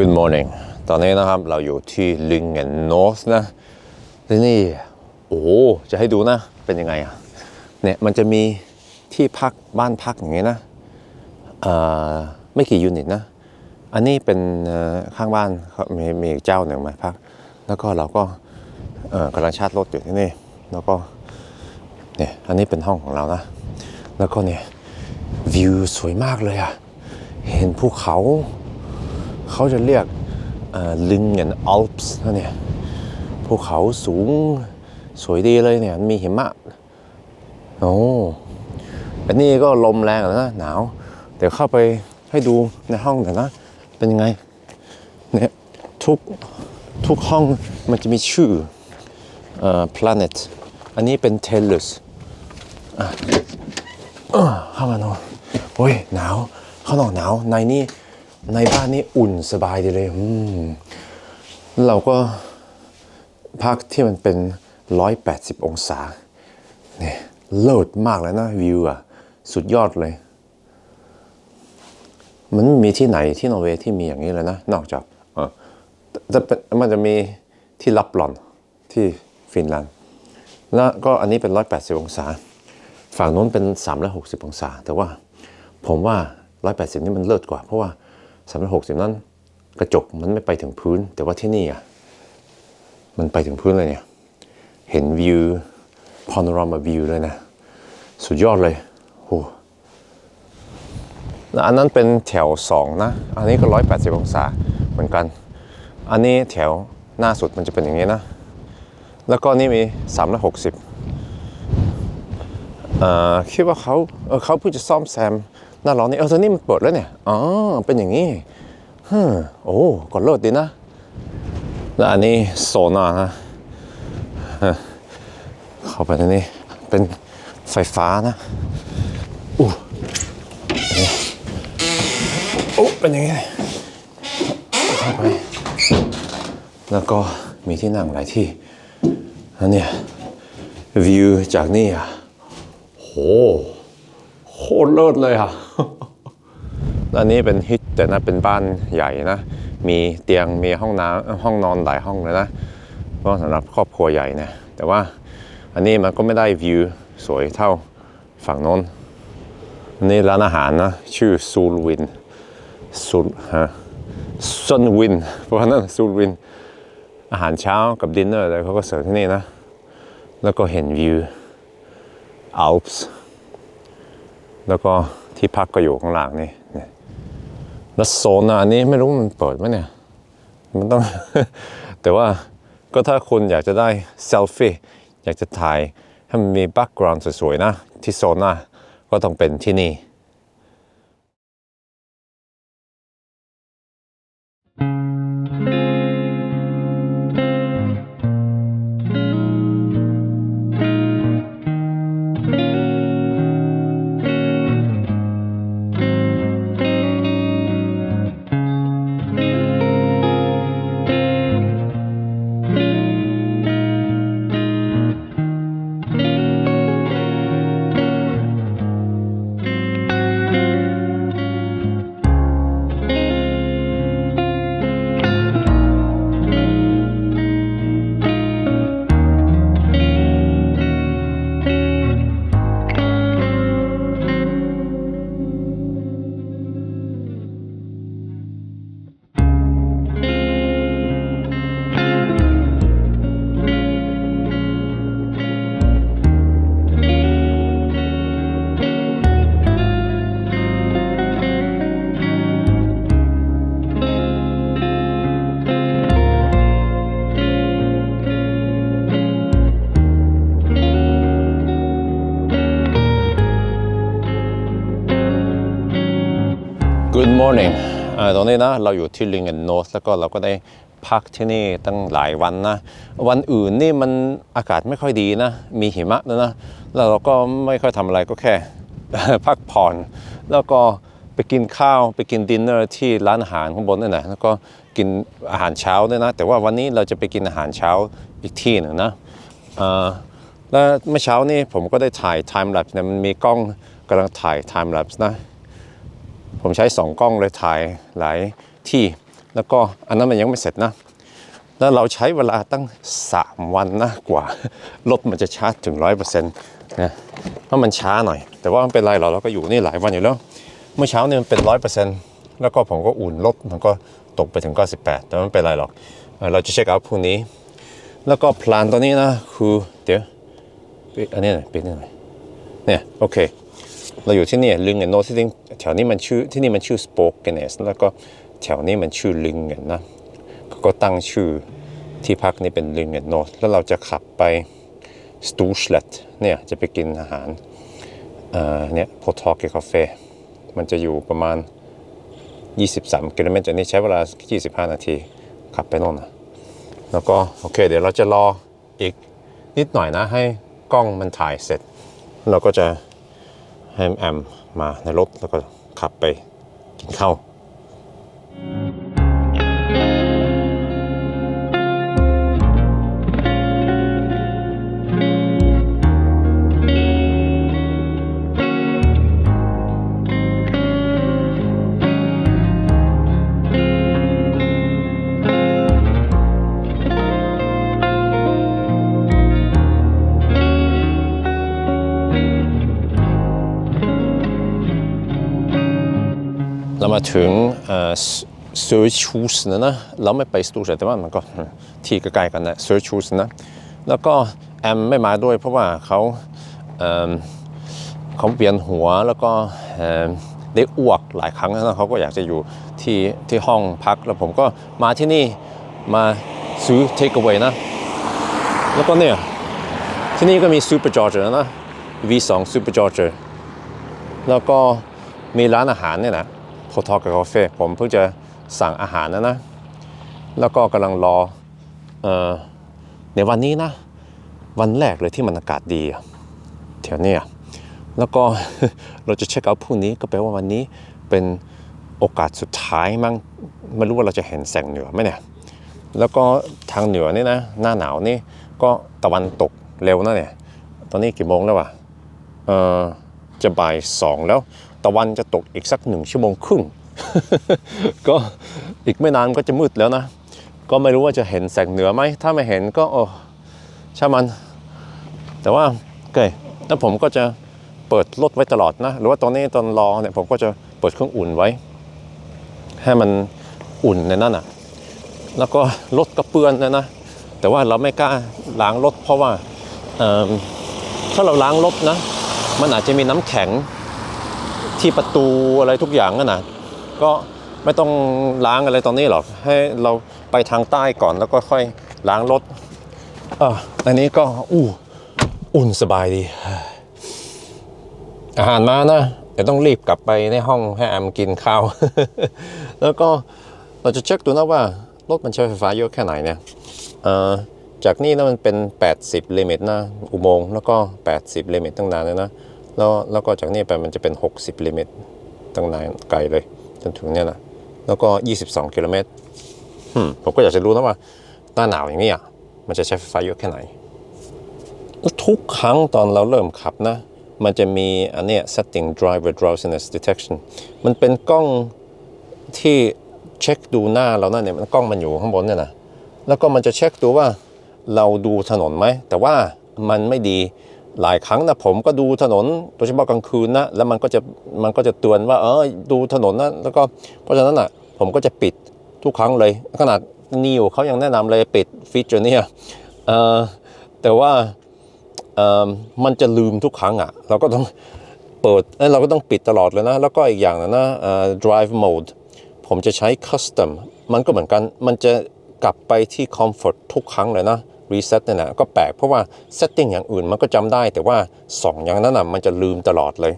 Good morning ตอนนี้นะครับเราอยู่ที่ลิงแอนนอร์นะที่นี่ โอ้จะให้ดูนะ เป็นยังไงอะเนี่ยมันจะมีที่พักบ้านพักอย่างเงี้ยนะอ่าไม่กี่ยูนิตนะ อันนี้เป็นข้างบ้านเขามีมีเจ้าหนึ่งมาพัก แล้วก็เราก็กำลังชาร์จรถอยู่ที่นี่ แล้วก็เนี่ยอันนี้เป็นห้องของเรานะ แล้วก็เนี่ยวิวสวยมากเลยอะเห็นภูเขา เขาจะเรียกลิงแอนอัลป์สนะเนี่ยภูเขาสูงสวยดีเลยเนี่ยมีหิมะโอ้อันนี้ก็ลมแรงนะหนาว เดี๋ยวเข้าไปให้ดูในห้องหน่อยนะ เป็นยังไงเนี่ยทุกทุกห้องมันจะมีชื่อเอ่อ planet อันนี้เป็น Tellus อะเข้ามาหน่อยโอ้ยหนาวข้างนอกหนาวในนี่ ในบ้านนี่อุ่นสบายดีเลยอืมเราก็พักที่มันเป็น 180 องศาเนี่ยเลิศมากเลยนะวิวอะ สุดยอดเลย มันมีที่ไหนที่นอร์เวย์ที่มีอย่างนี้เลยนะ นอกจากเออจะเป็นมันจะมีที่ลับหลอนที่ฟินแลนด์แล้วก็อันนี้เป็น 180 องศา ฝั่งนู้นเป็น 360 องศา แต่ว่าผมว่า 180 นี่มันเลิศกว่า เพราะว่า 360นั้น กระจกมันไม่ไปถึงพื้น แต่ว่าที่นี่อะมันไปถึงพื้นเลยเนี่ย เห็นวิวพาโนรามาวิวเลยนะ สุดยอดเลยโอ้อันนั้นเป็นแถว 2 นะ อันนี้ก็ 180 องศาเหมือนกัน อันนี้แถวหน้าสุดมันจะเป็นอย่างนี้นะ แล้วก็นี่มี 360อ่อคิดว่าเขาเเขาเพิ่งจะซ่อมแซม หน้าร้อนนี่เออตอนนี้มันเปิดแล้วเนี่ยอ๋อเป็นอย่างนี้ฮึโอ้ก็เลิศดีนะแล้วอันนี้โซน่านะเข้าไปในนี้เป็นไฟฟ้านะอู้โอ้เป็นอย่างนี้เข้าไปแล้วก็มีที่นั่งหลายที่แล้วเนี่ยวิวจากนี่อะโหโคตรเลิศเลยอะ อันนี้เป็นฮิตแต่นะเป็นบ้านใหญ่นะ มีเตียงมีห้องน้ำห้องนอนหลายห้องเลยนะก็สำหรับครอบครัวใหญ่นะแต่ว่าอันนี้มันก็ไม่ได้วิวสวยเท่าฝั่งโน้นอันนี้ร้านอาหารนะชื่อซูลวินซูลฮะซันวินเพราะนั่นซูลวินอาหารเช้ากับดินเนอร์อะไรเขาก็เสิร์ฟที่นี่นะ แล้วก็เห็นวิวอัลป์ส์แล้วก็ ที่พักก็อยู่ข้างหลังนี่แล้วโซนอันนี้ไม่รู้มันเปิดไหมเนี่ย มันต้อง แต่ว่าก็ถ้าคุณอยากจะได้เซลฟี่อยากจะถ่ายให้มันมีแบ็กกราวด์สวยๆนะ ที่โซนหน้าก็ต้องเป็นที่นี่ morning ตอนนี้นะเราอยู่ที่ลิงแอนโนสแล้วก็เราก็ได้พักที่นี่ตั้งหลายวันนะ วันอื่นนี่มันอากาศไม่ค่อยดีนะ มีหิมะนะนะ แล้วเราก็ไม่ค่อยทำอะไรก็แค่พักผ่อน แล้วก็ไปกินข้าวไปกินดินเนอร์ที่ร้านอาหารข้างบนนั่นนะแล้วก็กินอาหารเช้าด้วยนะ แต่ว่าวันนี้เราจะไปกินอาหารเช้าอีกที่หนึ่งนะแล้วเมื่อเช้านี้ผมก็ได้ถ่าย time lapse เนี่ยมันมีกล้องกำลังถ่าย time lapse นะ ผมใช้สองกล้องเลยถ่ายหลายที่ แล้วก็อันนั้นมันยังไม่เสร็จนะ แล้วเราใช้เวลาตั้ง 3 วันนะกว่า รถมันจะชาร์จถึง 100%นะเพราะมันช้าหน่อย แต่ว่าไม่เป็นไรหรอกเราก็อยู่นี่หลายวันอยู่แล้ว เมื่อเช้าเนี่ยมันเป็น 100%แล้วก็ผมก็อุ่นรถมันก็ตกไปถึง 98 แต่ไม่เป็นไรหรอก เราจะเช็คเอาท์พรุ่งนี้ แล้วก็พลานตอนนี้นะคือเดี๋ยวปิดอันนี้หน่อยปิดนี่หน่อยเนี่ยโอเค เราอยู่ที่นี่ลึงเงินโนที่นี่แถวนี้มันชื่อที่นี่มันชื่อสโปกเกเนสแล้วก็แถวนี้มันชื่อลึงเงินนะก็ตั้งชื่อที่พักนี้เป็นลึงเงินโนแล้วเราจะขับไปสตูชเลตเนี่ยจะไปกินอาหารเนี่ยโพทอเกคาเฟ่มันจะอยู่ประมาณ 23กิโลเมตรจากนี้ใช้เวลา 25 นาทีขับไปโน่นนะแล้วก็โอเค เดี๋ยวเราจะรออีกนิดหน่อยนะให้กล้องมันถ่ายเสร็จ เราก็จะ ให้แอมมาในรถแล้วก็ขับไปกินข้าว ถึงเซอร์ชูสนะนะเราไม่ไปสตูแต่ว่ามันก็ที่ใกล้ๆกันนะเซอร์ชูสนะแล้วก็แอมไม่มาด้วยเพราะว่าเขาเขาเปลี่ยนหัวแล้วก็ได้อ้วกหลายครั้งแล้วนะเขาก็อยากจะอยู่ที่ที่ห้องพักแล้วผมก็มาที่นี่มาซื้อเทคเอาไว้นะ แล้วก็เนี่ยที่นี่ก็มีซูเปอร์จอร์เจอร์นะ V2 ซูเปอร์จอร์เจอร์แล้วก็มีร้านอาหารเนี่ยนะ โพทอกกับคาเฟ่ผมเพิ่งจะสั่งอาหารนะนะ แล้วก็กำลังรอเออในวันนี้นะ วันแรกเลยที่มันอากาศดีแถวเนี้ยแล้วก็เราจะเช็คเอาท์พรุ่งนี้ก็แปลว่าวันนี้เป็นโอกาสสุดท้ายมั้งไม่รู้ว่าเราจะเห็นแสงเหนือไหมเนี่ยแล้วก็ทางเหนือนี่นะหน้าหนาวนี่ก็ตะวันตกเร็วนะเนี่ยตอนนี้กี่โมงแล้ววะเออจะบ่ายสองแล้ว ตะวันจะตกอีกสักหนึ่งชั่วโมงครึ่ง ก็อีกไม่นานก็จะมืดแล้วนะ ก็ไม่รู้ว่าจะเห็นแสงเหนือไหม ถ้าไม่เห็นก็โอ้ช่ามัน แต่ว่าเกยแล้วผมก็จะเปิดรถไว้ตลอดนะ หรือว่าตอนนี้ตอนรอเนี่ยผมก็จะเปิดเครื่องอุ่นไว้ ให้มันอุ่นในนั้นอะ แล้วก็รถก็เปื้อนนะนะ แต่ว่าเราไม่กล้าล้างรถเพราะว่าถ้าเราล้างรถนะ มันอาจจะมีน้ำแข็ง ที่ประตูอะไรทุกอย่างนั่นะก็ไม่ต้องล้างอะไรตอนนี้หรอก ให้เราไปทางใต้ก่อนแล้วก็ค่อยล้างรถอะอันนี้ก็อู้อุ่นสบายดี อาหารมานะเดี๋ยวต้องรีบกลับไปในห้องให้แอมกินข้าว แล้วก็เราจะเช็คดูนะว่า รถมันใช้ไฟฟ้าเยอะแค่ไหนเนี่ยอ่อจากนี่นะมันเป็น 80 ลิมิตนะ อุโมงค์แล้วก็ 80 ลิมิตตั้งนานเลยนะ แล้วแล้วก็จากนี่ไปมันจะเป็น 60ลิมิตตั้งนานไกลเลยจนถึงเนี่ยนะแล้วก็ 22กิโลเมตรผมก็อยากจะรู้นะว่าหน้าหนาวอย่างนี้อะมันจะใช้ไฟฟ้าเยอะแค่ไหน ทุกครั้งตอนเราเริ่มขับนะ มันจะมีอันเนี้ย setting driver drowsiness detection มันเป็นกล้องที่เช็คดูหน้าเรานั่นเนี่ยมันกล้องมันอยู่ข้างบนเนี่ยนะแล้วก็มันจะเช็คดูว่าเราดูถนนไหม แต่ว่ามันไม่ดี หลายครั้งนะผมก็ดูถนนโดยเฉพาะกลางคืนนะแล้วมันก็จะมันก็จะเตือนว่าเออดูถนนนะแล้วก็เพราะฉะนั้นอะผมก็จะปิดทุกครั้งเลย ขนาดนิวเขายังแนะนำเลยปิดฟีเจอร์เนี่ยเออแต่ว่าเอ่อมันจะลืมทุกครั้งอะเราก็ต้องเปิดเอ้ยเราก็ต้องปิดตลอดเลยนะ แล้วก็อีกอย่างนะนะเอ่อ drive mode ผมจะใช้ custom มันก็เหมือนกันมันจะกลับไปที่ comfort ทุกครั้งเลยนะ reset เนี่ยนะก็แปลกเพราะว่า setting อย่างอื่นมันก็จำได้แต่ว่าสองอย่างนั้นนะมันจะลืมตลอดเลย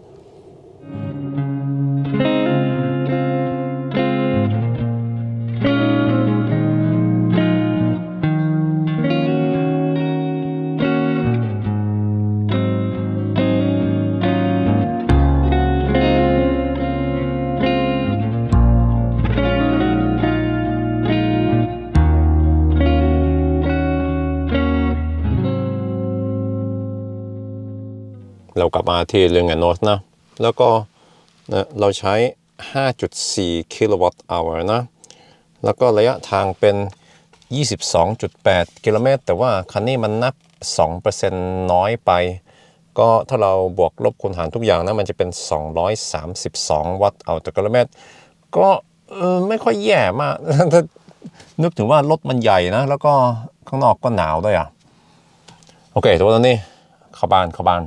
มาที่เรื่องแอนโนสนะ แล้วก็นะเราใช้ 5.4 กิโลวัตต์อเวอร์นะ แล้วก็ระยะทางเป็น 22.8 กิโลเมตร แต่ว่าคันนี้มันนับ 2%น้อยไป ก็ถ้าเราบวกลบคูณหารทุกอย่างนะ มันจะเป็น 232 วัตต์เอาต่อกิโลเมตร ก็ไม่ค่อยแย่มากถ้านึกถึงว่ารถมันใหญ่นะ แล้วก็ข้างนอกก็หนาวด้วยอะ โอเค ตัวนี้เข้าบ้านเข้าบ้าน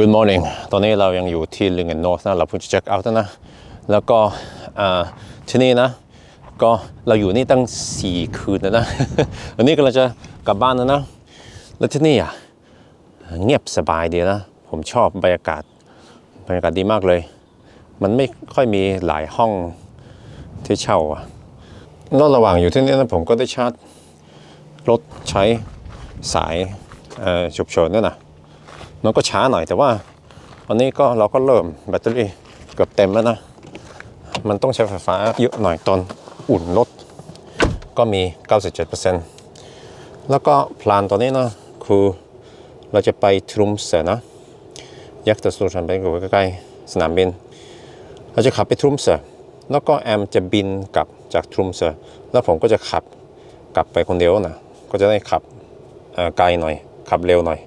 Good morning ตอนนี้เรายังอยู่ที่ l i n g e n North นะ เราเพิ่งจะ check out นะ แล้วก็ที่นี่นะ ก็เราอยู่นี่ตั้ง 4 คืนแล้วนะ วันนี้กำลังจะกลับบ้านแล้วนะ แล้วที่นี่อะเงียบสบายดีนะ ผมชอบบรรยากาศ บรรยากาศดีมากเลย มันไม่ค่อยมีหลายห้องที่เช่าอะแล้วระหว่างอยู่ที่นี่นะผมก็ได้ชาร์จรถใช้สายฉุกเฉินด้วยนะ มันก็ช้าหน่อยแต่ว่าวันนี้ก็เราก็เริ่มแบตเตอรี่เกือบเต็มแล้วนะ มันต้องใช้ไฟฟ้าเยอะหน่อยตอนอุ่นรถก็มี 97%แล้วก็พลานตอนนี้นะคือเราจะไปทรุมเสนะยักษ์ตะสูชันไปอยู่ใกล้ๆสนามบิน เราจะขับไปทรุมเสแล้วก็แอมจะบินกลับจากทรุมเสแล้วผมก็จะขับกลับไปคนเดียวนะก็จะได้ขับไกลหน่อย ขับเร็วหน่อย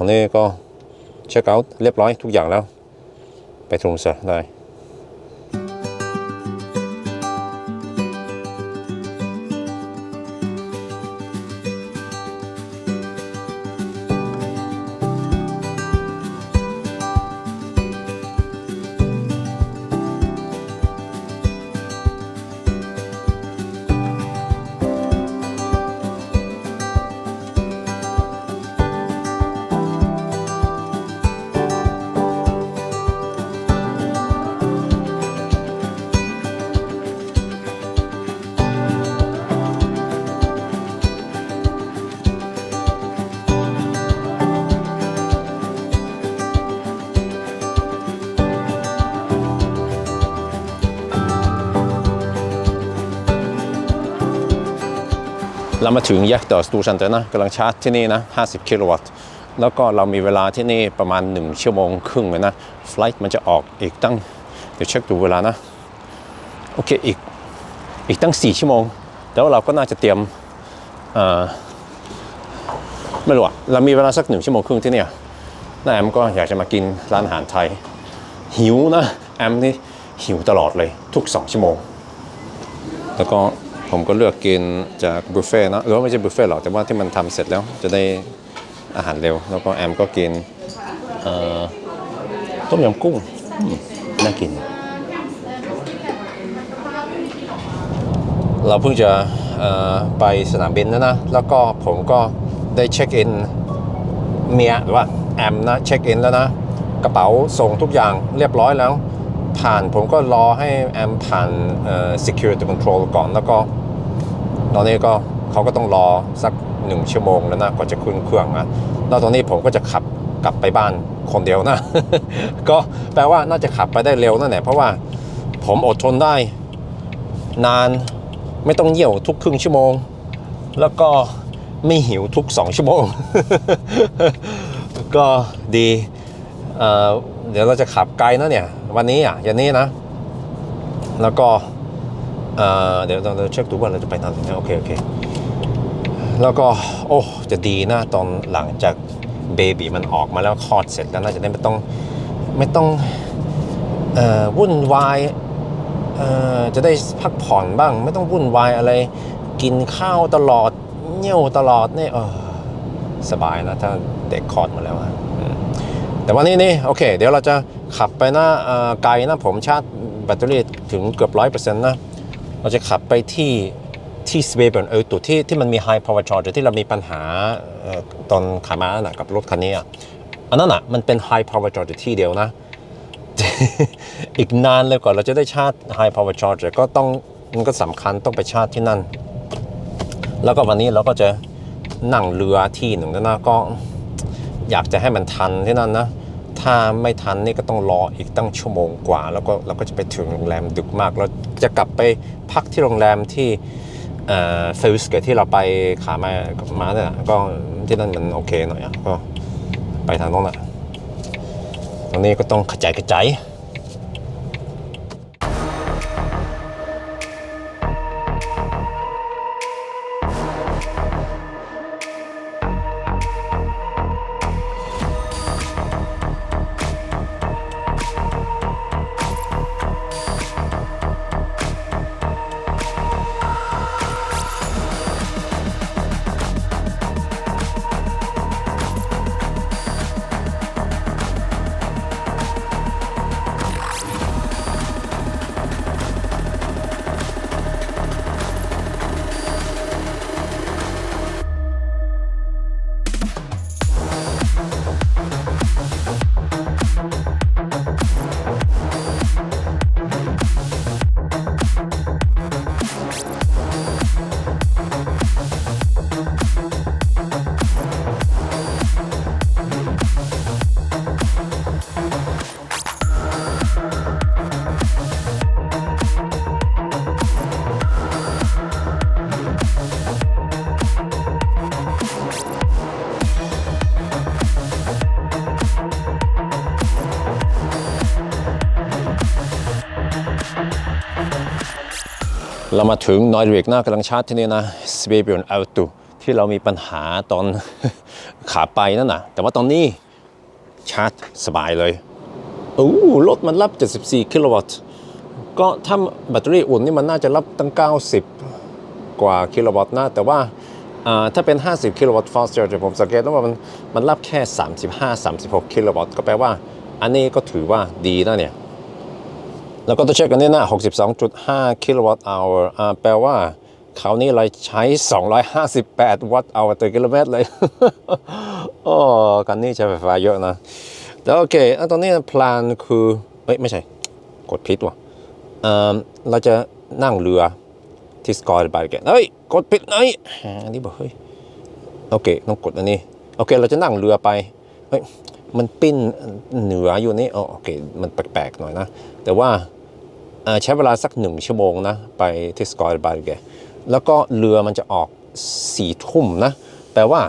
ตอนนี้ก็เช็คเอาท์เรียบร้อยทุกอย่างแล้ว ไปทรงเสได้ เรามาถึงแยกดอสตูชันเตอร์นะกำลังชาร์จที่นี่นะ 50 กิโลวัตต์ แล้วก็เรามีเวลาที่นี่ประมาณ 1 ชั่วโมงครึ่งเลยนะไฟลท์มันจะออกอีกตั้ง เดี๋ยวเช็คดูเวลานะ โอเค อีก อีกตั้ง 4 ชั่วโมงแต่ว่าเราก็น่าจะเตรียมไม่รู้อะเรามีเวลาสักหนึ่งชั่วโมงครึ่งที่เนี่ยแล้วแอมก็อยากจะมากินร้านอาหารไทย หิวนะ แอมนี่หิวตลอดเลยทุก2ชั่วโมง แล้วก็ ผมก็เลือกกินจากบุฟเฟ่ต์นะหรือว่าไม่ใช่บุฟเฟ่ต์หรอกแต่ว่าที่มันทำเสร็จแล้วจะได้อาหารเร็ว แล้วก็แอมก็กินต้มยำกุ้งน่ากิน เราเพิ่งจะไปสนามบินแล้วนะ แล้วก็ผมก็ได้เช็คอินเมียหรือว่าแอมนะเช็คอินแล้วนะ กระเป๋าส่งทุกอย่างเรียบร้อยแล้วผ่านผมก็รอให้แอมผ่าน security control ก่อนแล้วก็ ตอนนี้ก็เขาก็ต้องรอสักหนึ่งชั่วโมงแล้วนะกว่าจะขึ้นเครื่องนะแล้วตอนนี้ผมก็จะขับกลับไปบ้านคนเดียวนะ ก็แปลว่าน่าจะขับไปได้เร็วนั่นแหละเพราะว่าผมอดทนได้ นานไม่ต้องเยี่ยวทุกครึ่งชั่วโมง แล้วก็ไม่หิวทุกสองชั่วโมง ก็ดีเดี๋ยวเราจะขับไกลนะเนี่ย วันนี้อะย่างนี้นะ แล้วก็ เดี๋ยวเราเช็คดูว่าเราจะไปทางไหนโอเคโอเค แล้วก็ โอ้จะดีนะตอนหลังจากเบบีมันออกมาแล้วคลอดเสร็จแล้วน่าจะได้ไม่ต้องไม่ต้องออวุ่นวายจะได้พักผ่อนบ้าง ไม่ต้องวุ่นวายอะไร กินข้าวตลอดเยี่ยวตลอดเนี่ยเออสบายนะถ้าเด็กคลอดมาแล้วอะแต่วันนี้นี่โอเค เดี๋ยวเราจะขับไปนะเอ่อไกลนะผมชาร์จแบตเตอรี่ถึงเกือบร้อยเปอร์เซ็นต์นะ เราจะขับไปที่ที่สเวเบิร์นเออตัวที่ที่มันมี high power charger ที่เรามีปัญหาตอนขามาน่ะกับรถคันนี้อะอันนั้นอะมันเป็น high power charger ที่เดียวนะ อีกนานเลยกว่อนเราจะได้ชาร์จ high power charger ก็ต้องมันก็สำคัญต้องไปชาร์จที่นั่น แล้วก็วันนี้เราก็จะนั่งเรือที่หนึ่งนะก็อยากจะให้มันทันที่นั่นนะ ถ้าไม่ทันนี่ก็ต้องรออีกตั้งชั่วโมงกว่า แล้วก็เราก็จะไปถึงโรงแรมดึกมากเรา จะกลับไปพักที่โรงแรมที่ฟิสเกตที่เราไปขามามาเนี่ยก็ที่นั่นมันโอเคหน่อยอะก็ไปทางโน้นอะตรงนี้ก็ต้องขจายกระจาย เรามาถึงนอยเรกหน้ากำลังชาร์จที่นี่นะสเ a เบียนอัลตูที่เรามีปัญหาตอนขาไปนั่นนะแต่ว่าตอนนี้ชาร์จสบายเลยโอ้รถมันรับ 74 กิโลวัตต์ก็ถ้าแบตเตอรี่อุ่นนี่มันน่าจะรับตั้ง 90 กว่ากิโลวัตต์นะแต่ว่าถ้าเป็น 50 กิโลวัตต์ fast charger ผมสังเกตว่ามันมันรับแค่ 35-36 กิโลวัตต์ก็แปลว่า อันนี้ก็ถือว่าดีนะเนี่ย แล้วก็ต้องเช็คกันนี่นะ62.5 กิโลวัตต์อวอ่าแปลว่าคราวนี้เราใช้ 258 วัตต์อวต่อกิโลเมตรเลยโอ้กันนี้ใช้ไฟฟ้าเยอะนะ แต่โอเคอตอนนี้แพลนคือเอ้ยไม่ใช่ กดผิดว่ะเอ่อเราจะนั่งเรือที่สกอร์บาร์เกตเฮ้ย กดผิดเฮ้ยอันนี้บอกเฮ้ย โอเค ต้องกดอันนี้ โอเค เราจะนั่งเรือไป เฮ้ย มันปิ้นเหนืออยู่นี่อ๋อโอเค มันแปลกๆหน่อยนะ แต่ว่า ใช้เวลาสักหนึ่งชั่วโมงนะ ไปที่สกอตบาร์เกแล้วก็เรือมันจะออกสี่ทุ่มนะ แปลว่า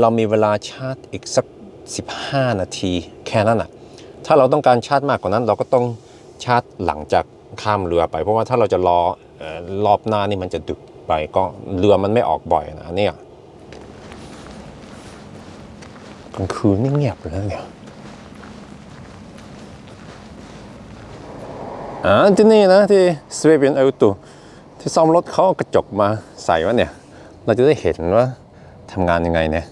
เรามีเวลาชาร์จอีกสัก 15 นาทีแค่นั้นอะถ้าเราต้องการชาร์จมากกว่านั้น เราก็ต้องชาร์จหลังจากข้ามเรือไป เพราะว่าถ้าเราจะรออรอบหน้านี่มันจะดึกไปก็เรือมันไม่ออกบ่อยนะเนี่ยกลางคืนนี่เงียบเลยเนี่ย อ่าที่นี่นะที่สวีเดนเอาตูที่ซ่อมรถเขาเอากระจกมาใส่ว่าเนี่ย เราจะได้เห็นว่าทำงานยังไงเนี่ย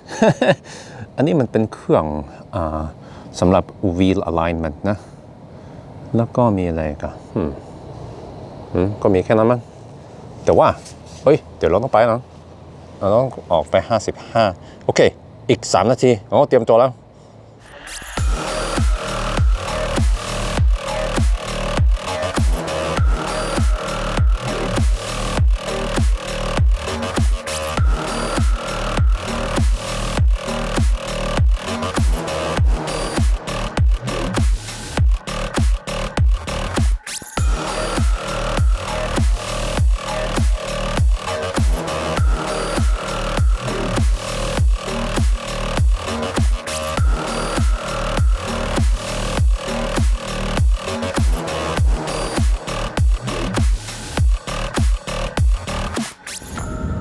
อันนี้มันเป็นเครื่องอาสำหรับ wheel alignment นะ แล้วก็มีอะไรกันอืมอืมก็มีแค่นั้นมั้งแต่ว่า เฮ้ย เดี๋ยวเราต้องไปนะเราต้องออกไป 55 โอเค อีก 3 นาทีอ๋อเตรียมตัวแล้ว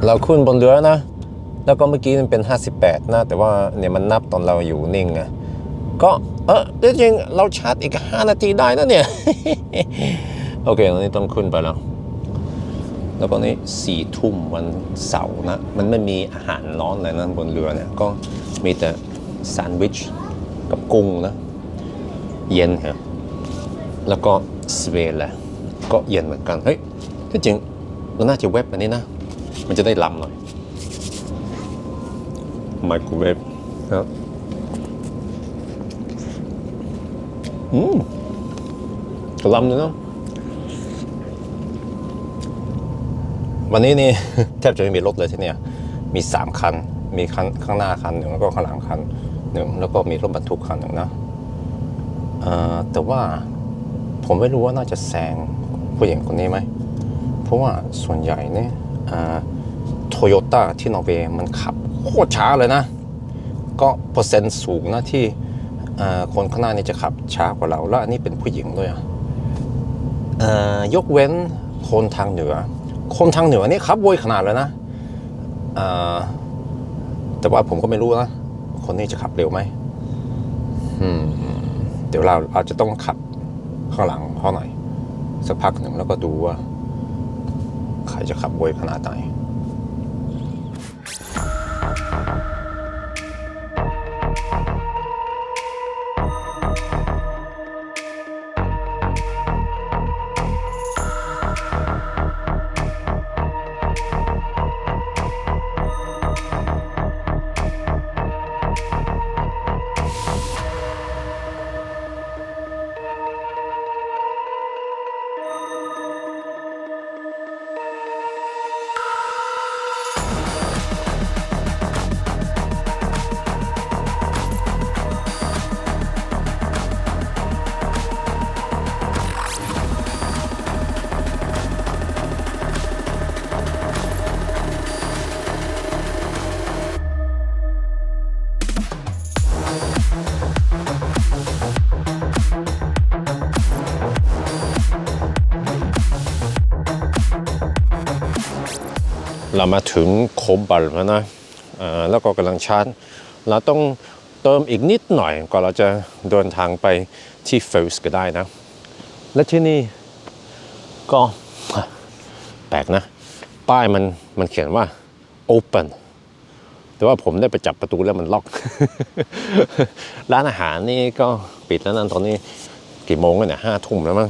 เราขึ้นบนเรือนะ แล้วก็เมื่อกี้มันเป็น 58 นะ แต่ว่าเนี่ยมันนับตอนเราอยู่นิ่งไงก็เออจริงเราชาร์จอีก 5 นาทีได้นะเนี่ย โอเคตอนนี้ต้องขึ้นไปแล้ว แล้วก็นี่สี่ทุ่มวันเสาร์นะ มันไม่มีอาหารร้อนเลยนะบนเรือเนี่ย ก็มีแต่แซนด์วิชกับกุ้งนะ เย็นฮะแล้วก็สเวลแหละก็เย็นเหมือนกัน เฮ้ยที่จริงเราน่าจะเว็บอันนี้นะ มันจะได้ล้ำหน่อยไมโครเวฟครับอืมล้ำเลยเนาะวันนี้นี่แทบจะไม่มีรถเลยที่เนี่ย มีสามคัน มีคันข้างหน้าคันหนึ่งแล้วก็ข้างหลังคันหนึ่งแล้วก็มีรถบรรทุกคันหนึ่งนะเอ่อแต่ว่าผมไม่รู้ว่าน่าจะแซงผู้หญิงคนนี้ไหม เพราะว่าส่วนใหญ่เนี่ย โตโยต้าที่นอร์เวย์มันขับโคตรช้าเลยนะ ก็เปอร์เซ็นต์สูงนะที่คนข้างหน้านี่จะขับช้ากว่าเรา แล้วอันนี้เป็นผู้หญิงด้วยยกเว้นคนทางเหนือ คนทางเหนือนี่ขับไวขนาดเลยนะแต่ว่าผมก็ไม่รู้นะ คนนี้จะขับเร็วไหมมเดี๋ยวเราอาจจะต้องขับข้างหลังเขาหน่อยสักพักหนึ่งแล้วก็ดูว่า ใครจะขับเวขนาดไหน เรามาถึงโคบัลแล้วนะอ่อแล้วก็กำลังชาร์จ เราต้องเติมอีกนิดหน่อยก่อนเราจะเดินทางไปที่เฟลส์ก็ได้นะ และที่นี่ก็แปลกนะ ป้ายมันมันเขียนว่า open แต่ว่าผมได้ไปจับประตูแล้วมันล็อก ร้านอาหารนี่ก็ปิดแล้วนั่นตอนนี้กี่โมงแล้วเนี่ยห้าทุ่มแล้วมั้ง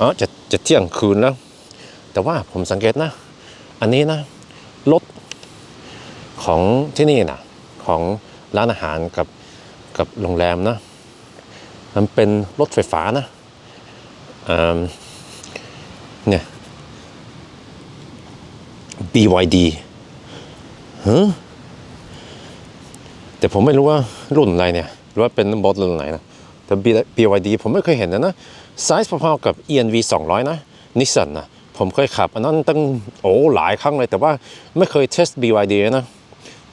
อ๋อจะจะเที่ยงคืนแล้ว แต่ว่าผมสังเกตนะ อันนี้นะรถของที่นี่นะของร้านอาหารกับกับโรงแรมนะมันเป็นรถไฟฟ้านะอ่าเนี่ย BYD ฮะแต่ผมไม่รู้ว่ารุ่นอะไรเนี่ย หรือว่าเป็นบอสรุ่นไหนนะ แต่ B- BYD ผมไม่เคยเห็นนะนะไซส์พอๆกับ ENV 200 นะนิสสันนะ ผมเคยขับอันนั้นตั้งโอ้หลายครั้งเลย แต่ว่าไม่เคยเทส BYD นะ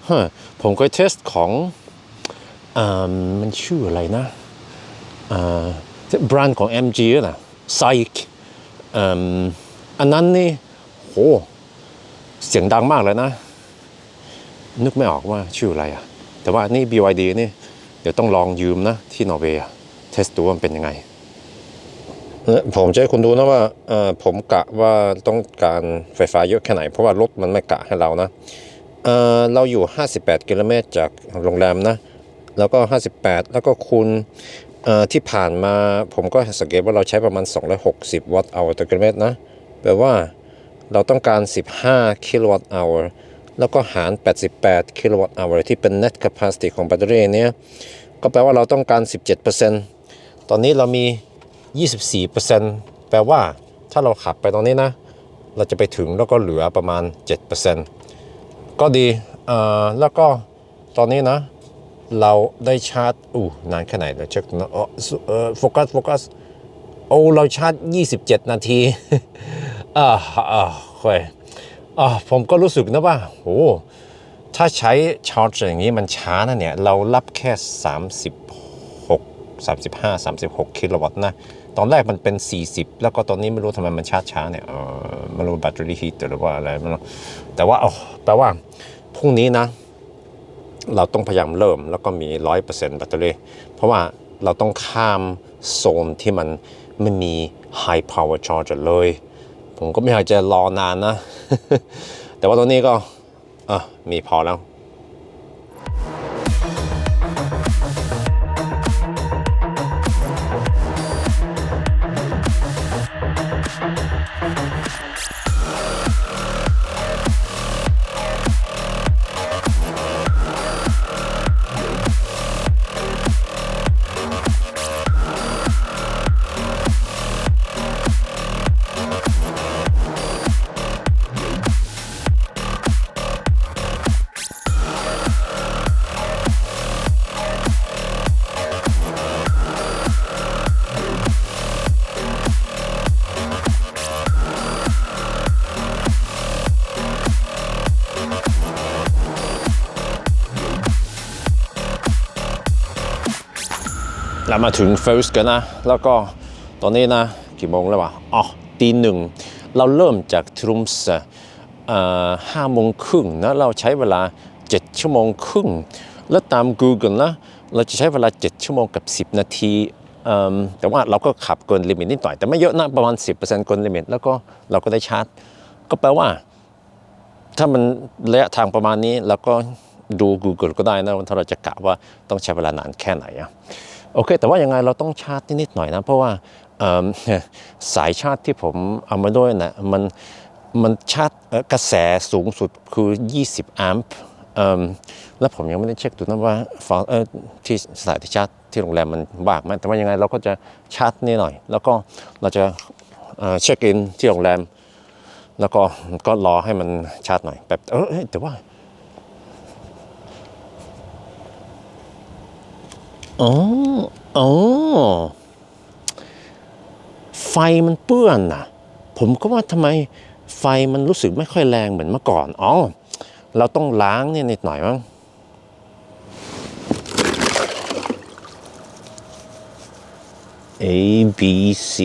ฮะผมเคยเทสของอมันชื่ออะไรนะแบรนด์ของ MG อะนะไซค์อันนั้นนี่โหเสียงดังมากเลยนะ นึกไม่ออกว่าชื่ออะไรอะแต่ว่านี่ BYD นี่ เดี๋ยวต้องลองยืมนะที่นอร์เวย์เทสดูว่ามันเป็นยังไง ผมจะให้คุณดูนะว่าผมกะว่าต้องการไฟฟ้าเยอะแค่ไหน เพราะว่ารถมันไม่กะให้เรานะเอ่อเราอยู่ 58 กิโลเมตรจากโรงแรมนะ แล้วก็ 58 แล้วก็คูณที่ผ่านมาผมก็สังเกตว่าเราใช้ประมาณ 260 วัตต์เอาต่อกิโลเมตรนะ แปลว่าเราต้องการ 15 กิโลวัตต์เอาแล้วก็หาร 88 กิโลวัตต์เอาที่เป็น net capacity ของแบตเตอรี่เนี้ย ก็แปลว่าเราต้องการ 17%ตอนนี้เรามี 24%แปลว่าถ้าเราขับไปตรงนี้นะ เราจะไปถึงแล้วก็เหลือประมาณ 7%ก็ดีเอ่อแล้วก็ตอนนี้นะ เราได้ชาร์จอู้นานแค่ไหนเดี๋ยวเช็คนะโฟกัสโฟกัสโอ้เราชาร์จ 27 นาทีอ่าอ่าค่อยอ่าผมก็รู้สึกนะว่าโอ้ถ้าใช้ชาร์จอย่างนี้มันช้านะเนี่ย เรารับแค่ 36 35 36 กิโลวัตต์นะ ตอนแรกมันเป็น 40 แล้วก็ตอนนี้ไม่รู้ทำไมมันชาร์จช้าเนี่ยเออไม่รู้แบตเตอรี่ฮีทหรือว่าอะไรไม่รู้แต่ว่าเอาแปลว่าพรุ่งนี้นะ เราต้องพยายามเริ่มแล้วก็มี 100%แบตเตอรี่ เพราะว่าเราต้องข้ามโซนที่มันไม่มี high power charger เลย ผมก็ไม่อยากจะรอนานนะ แต่ว่าตอนนี้ก็อะมีพอแล้ว เรามาถึง First กันนะ แล้วก็ตอนนี้นะกี่โมงแล้ววะอ๋อตีหนึ่งเราเริ่มจากทรุมส์ห้าโมงครึ่งนะเราใช้เวลา 7 ชั่วโมงครึ่ง แล้วตาม Google นะเราจะใช้เวลา 7 ชั่วโมงกับ 10 นาทีแต่ว่าเราก็ขับเกินลิมิตนิดหน่อย แต่ไม่เยอะนะประมาณ 10%เกินลิมิต แล้วก็เราก็ได้ชาร์จ ก็แปลว่า ถ้ามันระยะทางประมาณนี้แล้วก็ดู Google ก็ได้นะว่าถ้าเราจะกะว่าต้องใช้เวลานานแค่ไหนอะ โอเค แต่ว่ายังไงเราต้องชาร์จนิดหน่อยนะ เพราะว่าสายชาร์จที่ผมเอามาด้วยนะมันมันชาร์จกระแสสูงสุดคือ 20 แอมป์แล้วผมยังไม่ได้เช็คดูนะว่าที่สายที่ชาร์จที่โรงแรมมันว่างไหมแต่ว่ายังไงเราก็จะชาร์จนิดหน่อย แล้วก็เราจะเช็คอินที่โรงแรม แล้วก็ก็รอให้มันชาร์จหน่อยแบบเออเอ้ยแต่ว่า อ๋ออ๋อไฟมันเปื้อนน่ะ ผมก็ว่าทำไมไฟมันรู้สึกไม่ค่อยแรงเหมือนเมื่อก่อน อ๋อ เราต้องล้างเนี่ยนิดหน่อยมั้ง A B C